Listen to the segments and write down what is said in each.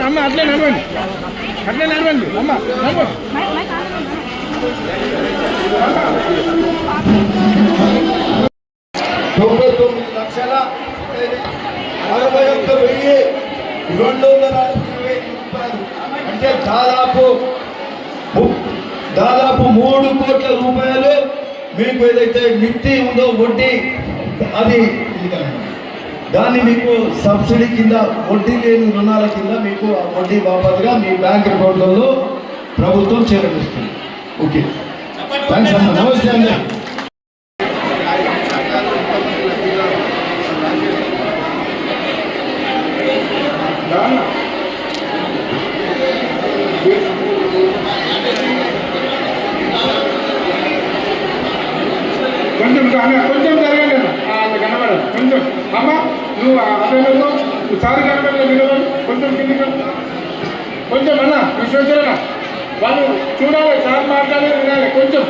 అమ్మ అట్లే నడవండి. అట్లే నడవండి. అమ్మ నడవండి. తొంభై తొమ్మిది లక్షల అరవై ఒక్క వెయ్యి రెండు వందల రూపాయలు. అంటే దాదాపు దాదాపు మూడు కోట్ల రూపాయలు మీకు ఏదైతే మిత్తి ఉందో వడ్డీ అది దాన్ని మీకు సబ్సిడీ కింద వడ్డీ లేని రుణాల కింద మీకు ఆ వడ్డీ బాపత్గా మీ బ్యాంక్ అకౌంట్లలో ప్రభుత్వం చేరవేస్తుంది. ఓకే. థ్యాంక్స్ అమ్మా. నమస్తే అండి కొంచెం కానీ కొంచెం జరగలేదు. అంత కనబడదు. కొంచెం అమ్మ నువ్వు అదే నువ్వు సారి కనబడలేదు నిలబడి కొంచెం కిందికి కొంచెం అన్న విశ్వేశ్వరన్న వాళ్ళు చూడాలి సార్ మాట్లాడేది వినాలి కొంచెం.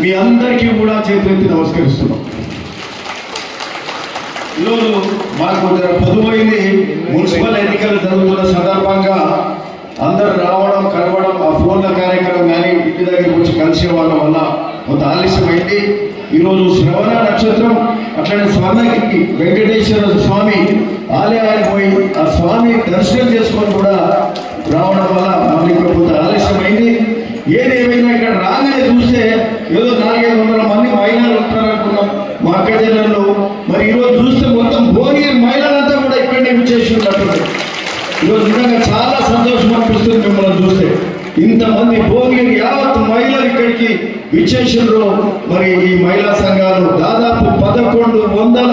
మీ అందరికీ కూడా చేతులెత్తి నమస్కరిస్తున్నాం. ఈరోజు మాకు జర పొదువైంది మున్సిపల్ ఎన్నికలు జరుగుతున్న సందర్భంగా అందరు రావడం కలవడం ఆ ఫోన్ల కార్యక్రమం కానీ ఇంటి దగ్గరికి వచ్చి కలిసే వాళ్ళ వల్ల కొంత ఆలస్యమైంది. ఈరోజు శ్రవణ నక్షత్రం అట్లనే స్వామికి వెంకటేశ్వర స్వామి ఆలయానికి పోయి ఆ స్వామి దర్శనం చేసుకొని కూడా రావడం వల్ల మళ్ళీ కొంత ఆలస్యమైంది ఏదేమైనా ఇక్కడ రాగానే చూస్తే ఏదో నాలుగైదు వందల మంది మహిళలు ఉంటారనుకున్నాం మా అక్క జిల్లాలో మరి ఈరోజు చూస్తే మొత్తం భోగి మహిళలంతా కూడా ఇక్కడనే విచ్చేసి ఉన్నట్టు ఈరోజు నిజంగా చాలా సంతోషం అనిపిస్తుంది మిమ్మల్ని చూస్తే. ఇంతమంది భువనగిరి యావత్ మహిళలు ఇక్కడికి విచ్చేసిండ్రు మరి ఈ మహిళా సంఘాలు దాదాపు పదకొండు వందల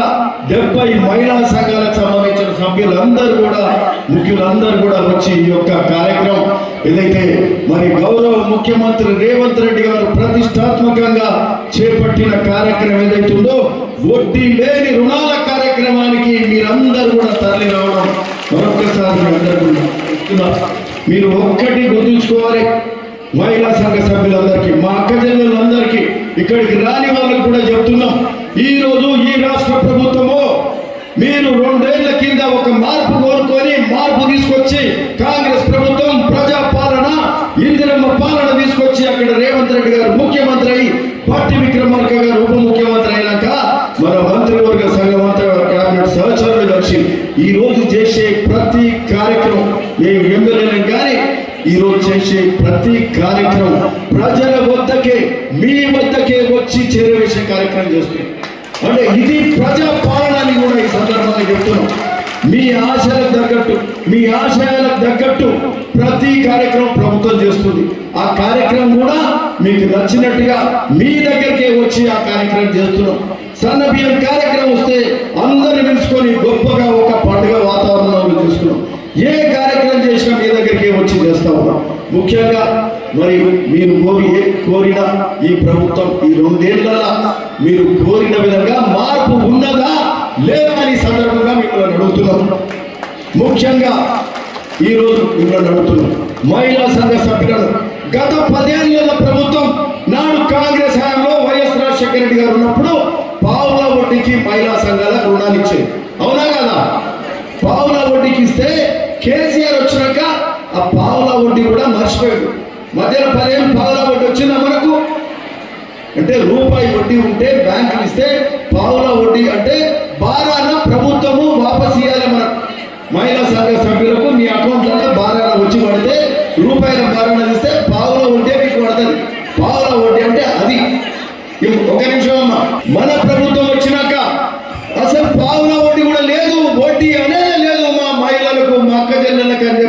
డెబ్బై మహిళా సంఘాలకు సంబంధించిన సభ్యులందరూ కూడా ముఖ్యులందరూ కూడా వచ్చి ఈ యొక్క కార్యక్రమం ఏదైతే మరి గౌరవ ముఖ్యమంత్రి రేవంత్ రెడ్డి గారు ప్రతిష్టాత్మకంగా చేపట్టిన కార్యక్రమం ఏదైతే ఉందో వడ్డీ లేని రుణాల కార్యక్రమానికి మీరందరూ కూడా తరలి రావడం మరొకసారి మీరు ఒక్కటి గుర్తుంచుకోవాలి. మహిళా సంఘ సభ్యులందరికీ మా అక్క చెల్లెలందరికీ ఇక్కడికి రాని వాళ్ళకి కూడా చెప్తున్నాం. ఈ రోజు ఈ రాష్ట్ర ప్రభుత్వము మీరు రెండేళ్ళ కింద ఒక మార్పు కోరుకొని మార్పు తీసుకొచ్చి కాంగ్రెస్ ప్రభుత్వం ప్రజా పాలన ఇందిరమ్మ పాలన తీసుకొచ్చి అక్కడ రేవంత్ రెడ్డి గారు ముఖ్యమంత్రి అయి పార్టీ విక్రమార్క గారు ఉప ముఖ్యమంత్రి అయినాక మన మంత్రివర్గ సంఘం అంతా కేబినెట్ సహచరులు కలిసి ఈ రోజు చేసే ప్రతి కార్యక్రమం ఏ ఎమ్మెల్యేలకు కానీ ఈ రోజు చేసే ప్రతి కార్యక్రమం ప్రజల వద్దకే మీ వద్దకే వచ్చి చేరవేసే కార్యక్రమం చేస్తుంది అంటే ఇది ప్రజా పాలన అని కూడా ఈ సందర్భంగా చెప్తున్నాం. మీ ఆశలకు తగ్గట్టు మీ ఆశయాలకు తగ్గట్టు ప్రతి కార్యక్రమం ప్రభుత్వం చేస్తుంది. ఆ కార్యక్రమం కూడా మీకు నచ్చినట్టుగా మీ దగ్గరికే వచ్చి ఆ కార్యక్రమం చేస్తున్నాం. సన్న బియ్యం కార్యక్రమం వస్తే అందరిని పిలుచుకొని గొప్పగా ఒక పండుగ వాతావరణంలో చేసుకున్నాం. ఏ కార్యక్రమం చేసినా మీ దగ్గరికి వచ్చి చేస్తా ఉన్నాం. ముఖ్యంగా మరి మీరు కోరి ఏ కోరిన ఈ ప్రభుత్వం ఈ రెండేళ్ళలో మీరు కోరిన విధంగా మార్పు ఉన్నదా లేదా అని సందర్భంగా మిమ్మల్ని అడుగుతున్నాం. ముఖ్యంగా ఈరోజు మిమ్మల్ని అడుగుతున్నాం. మహిళా సంఘ సభ్యులను గత పదేళ్ళ ప్రభుత్వం నాడు కాంగ్రెస్ హయాంలో వైఎస్ రాజశేఖర రెడ్డి గారు ఉన్నప్పుడు పావుల వడ్డీకి మహిళా సంఘాలకు రుణాలు ఇచ్చేది అవునా కదా పావుల వడ్డీకి ఇస్తే కేసీఆర్ వచ్చినాక ఆ ఉండి కూడా మర్చిపోయాడు. మధ్యలో పదిహేను పావుల వడ్డీ వచ్చిందా మనకు? అంటే రూపాయి వడ్డీ ఉంటే బ్యాంకులు ఇస్తే పావుల వడ్డీ అంటే బారాన ప్రభుత్వము వాపస్ ఇవ్వాలి మన మహిళా సంఘ సభ్యులకు. మీ అకౌంట్లలో బారాన వచ్చి పడితే రూపాయల బారాన ఇస్తే పావుల వడ్డీ మీకు పడుతుంది. పావుల వడ్డీ అంటే అది. ఒక నిమిషం అమ్మ. మన ప్రభుత్వం వచ్చినాక అసలు పావుల వడ్డీ కూడా లేదు. వడ్డీ అనేది లేదు మా మహిళలకు మా అక్క చెల్లెళ్ళకి అని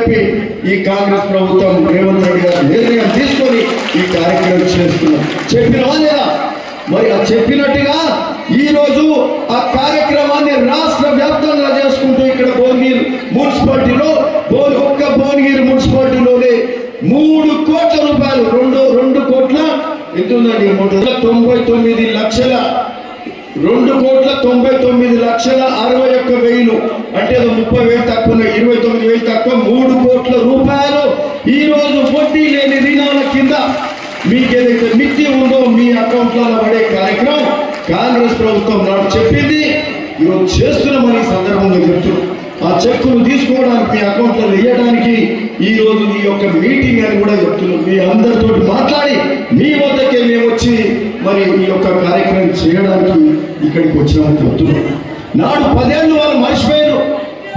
ఈ కాంగ్రెస్ ప్రభుత్వం రేవంత్ రెడ్డి గారు నిర్ణయం తీసుకొని ఈ కార్యక్రమం చేస్తున్నాం చెప్పినవా లేదా? మరి ఆ చెప్పినట్టుగా ఈ రోజు ఆ కార్యక్రమాన్ని రాష్ట్ర వ్యాప్తంగా చేసుకుంటూ ఇక్కడ భువనగిరి మున్సిపాలిటీలో భువన ఒక్క భువనగిరి మున్సిపాలిటీలోనే మూడు కోట్ల రూపాయలు రెండు రెండు కోట్ల ఎంతుందండి? మూడు తొంభై తొమ్మిది లక్షల రెండు కోట్ల తొంభై తొమ్మిది లక్షల అరవై ఒక్క వెయ్యి అంటే ముప్పై వేలు తక్కువ ఇరవై తొమ్మిది వేలు తక్కువ మూడు కోట్ల రూపాయలు ఈ రోజు వడ్డీ లేని రుణాల కింద మీకు ఏదైతే మిత్తి ఉందో మీ అకౌంట్లలో పడే కార్యక్రమం కాంగ్రెస్ ప్రభుత్వం నాడు చెప్పింది. ఈరోజు చేస్తున్నామని సందర్భంగా చెప్తున్నాం. ఆ చెక్కును తీసుకోవడానికి మీ అకౌంట్లో వేయడానికి ఈ రోజు ఈ యొక్క మీటింగ్ అని కూడా చెప్తున్నాం. మీ అందరితో మాట్లాడి మీ వద్దకే మేము వచ్చి మరి ఈ యొక్క కార్యక్రమం చేయడానికి ఇక్కడికి వచ్చినామని చెప్తున్నాం. నాడు పదేళ్ళు వాళ్ళు మర్చిపోయారు.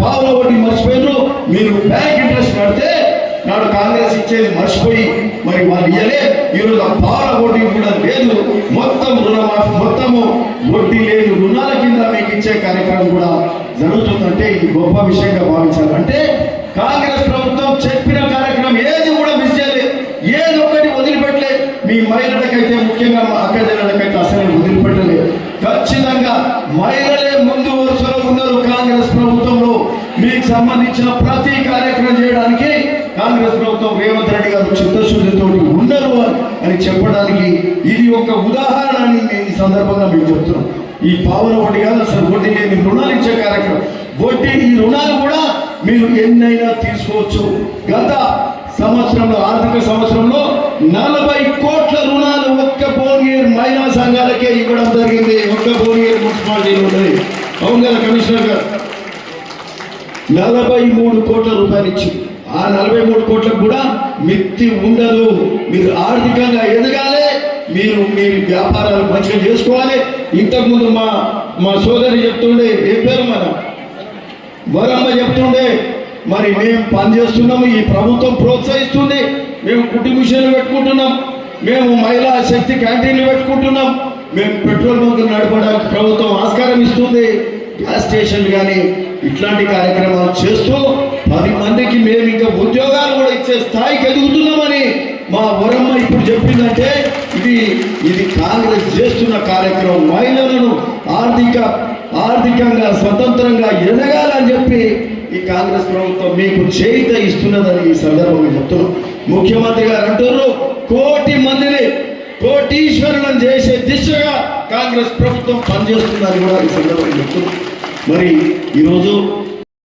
పావుల వడ్డీ మర్చిపోయారు. మీరు బ్యాంక్ ఇంట్రెస్ట్ కడితే నాడు కాంగ్రెస్ ఇచ్చేది మర్చిపోయి మరి వాళ్ళు ఇయ్యలే. ఈరోజు ఆ పావుల వడ్డీ కూడా లేదు. మొత్తం రుణమాఫీ మొత్తము వడ్డీ లేని రుణాల కింద మీకు ఇచ్చే కార్యక్రమం కూడా జరుగుతుందంటే ఇది గొప్ప విషయంగా భావించాలి అంటే కాంగ్రెస్ ప్రభుత్వం చెప్పిన కార్యక్రమం ఏది కూడా మిస్ చేయలేదు. ఏది ఒకటి వదిలిపెట్టలేదు. మీ మహిళలకైతే ముఖ్యంగా మా అక్కజనులకైతే అసలు వదిలిపెట్టలేదు. ఖచ్చితంగా మహిళలే ముందు వరుసలో ఉన్నారు కాంగ్రెస్ ప్రభుత్వంలో. మీకు సంబంధించిన ప్రతి కార్యక్రమం చేయడానికి కాంగ్రెస్ ప్రభుత్వం రేవంత్ రెడ్డి గారు చిత్తశుద్ధితో ఉన్నారు అని చెప్పడానికి ఇది ఒక ఉదాహరణ అని నేను ఈ సందర్భంగా మీకు చెప్తున్నాం ఈ పావుల వడ్డీ కాదు అసలు వడ్డీ లేని రుణాలు ఇచ్చే కార్యక్రమం. వడ్డీ ఈ రుణాలు కూడా మీరు ఎన్నైనా తీసుకోవచ్చు. గత సంవత్సరంలో ఆర్థిక సంవత్సరంలో నలభై కోట్ల భువనగిరి మహిళా సంఘాలకే ఇవ్వడం జరిగింది. ఒక్క భువనగిరి మున్సిపాలిటీ ఉన్నది. అవును కదా కమిషనర్ గారు? నలభై మూడు కోట్ల రూపాయలు ఇచ్చి ఆ నలభై మూడు కోట్లకు కూడా మిత్తి ఉండదు. మీరు ఆర్థికంగా ఎదగాలి. మీరు మీ వ్యాపారాలు మంచిగా చేసుకోవాలి. ఇంతకుముందు మా మా సోదరి చెప్తుండే ఏ పేరు మన? వరమ్మ చెప్తుండే మరి మేము పనిచేస్తున్నాము ఈ ప్రభుత్వం ప్రోత్సహిస్తుంది. మేము కుటుంబ మిషన్లు పెట్టుకుంటున్నాం. మేము మహిళా శక్తి క్యాంటీన్లు పెట్టుకుంటున్నాం. మేము పెట్రోల్ బంక్ నడపడానికి ప్రభుత్వం ఆస్కారం ఇస్తుంది. గ్యాస్ స్టేషన్లు కానీ ఇట్లాంటి కార్యక్రమాలు చేస్తూ పది మందికి మేము ఇంకా ఉద్యోగాలు కూడా ఇచ్చే స్థాయికి ఎదుగుతున్నామని మా వరమ్మ ఇప్పుడు చెప్పిందంటే ఇది ఇది కాంగ్రెస్ చేస్తున్న కార్యక్రమం. మహిళలను ఆర్థిక ఆర్థికంగా స్వతంత్రంగా ఎదగాలని చెప్పి ఈ కాంగ్రెస్ ప్రభుత్వం మీకు చేయిత ఇస్తున్నదని ఈ సందర్భంగా చెప్తున్నాం. ముఖ్యమంత్రి గారు అంటున్నారు కోటి మందిని కోటీశ్వరులను చేసే దిశగా కాంగ్రెస్ ప్రభుత్వం పనిచేస్తుందని కూడా ఈ సందర్భంగా చెప్తున్నాం మరి ఈరోజు